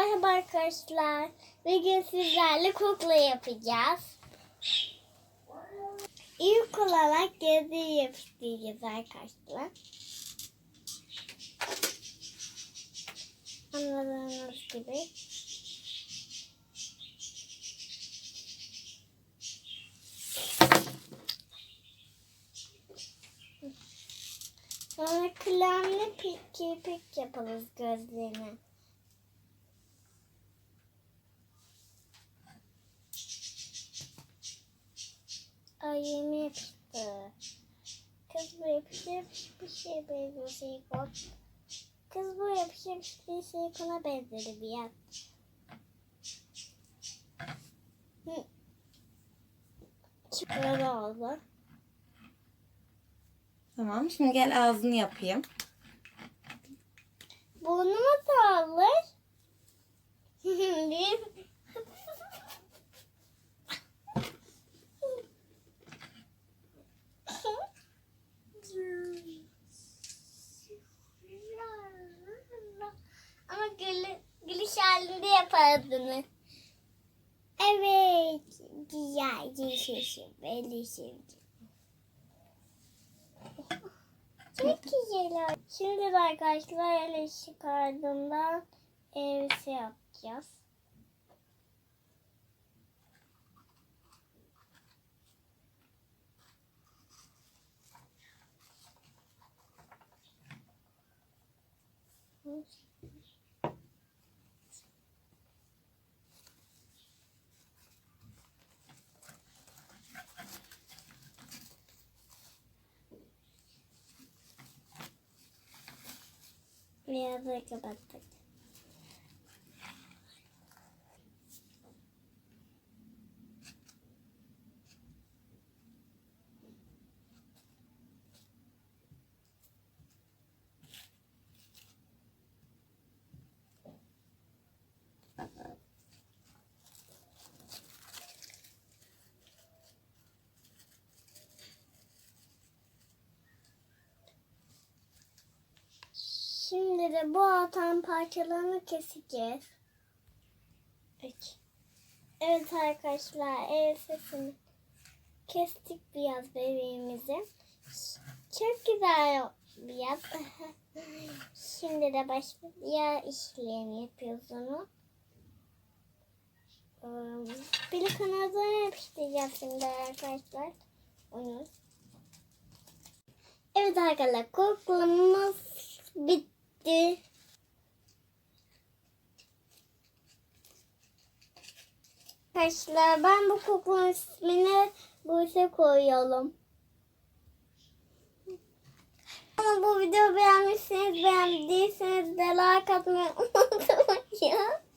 Merhaba arkadaşlar. Bugün sizlerle kukla yapacağız. İlk olarak gözü yapıştıracağız arkadaşlar. Anladığınız gibi. Sonra kılamlı pik kirpik yaparız gözlerine. Yapışır bir şey benziyor silikon. Kız bu yapışır bir silikona benzeri bir yer. Böyle oldu. Tamam şimdi gel ağzını yapayım. Burnumu sağlar. Bir. Halinde yapardınız. Evet. Güzel. Yaşasın. Belli şimdi. Çok güzel. Şimdi arkadaşlar el ışık ardından elbise yapacağız. Biraz da kapattık. De bu atan parçalarını keseceğiz. Evet. Evet arkadaşlar elbisesini kestik biraz bebeğimizi. Çok güzel biraz. Şimdi de başka diğer işlerini yapıyoruz onu. Bir kanadına yapıştıracağız şimdi arkadaşlar. Onu. Evet arkadaşlar koklamamız bitti. Arkadaşlar ben bu koklanın ismini Buse koyalım. Ama bu videoyu beğenmişseniz beğendiyseniz de like atmayı unutmayın.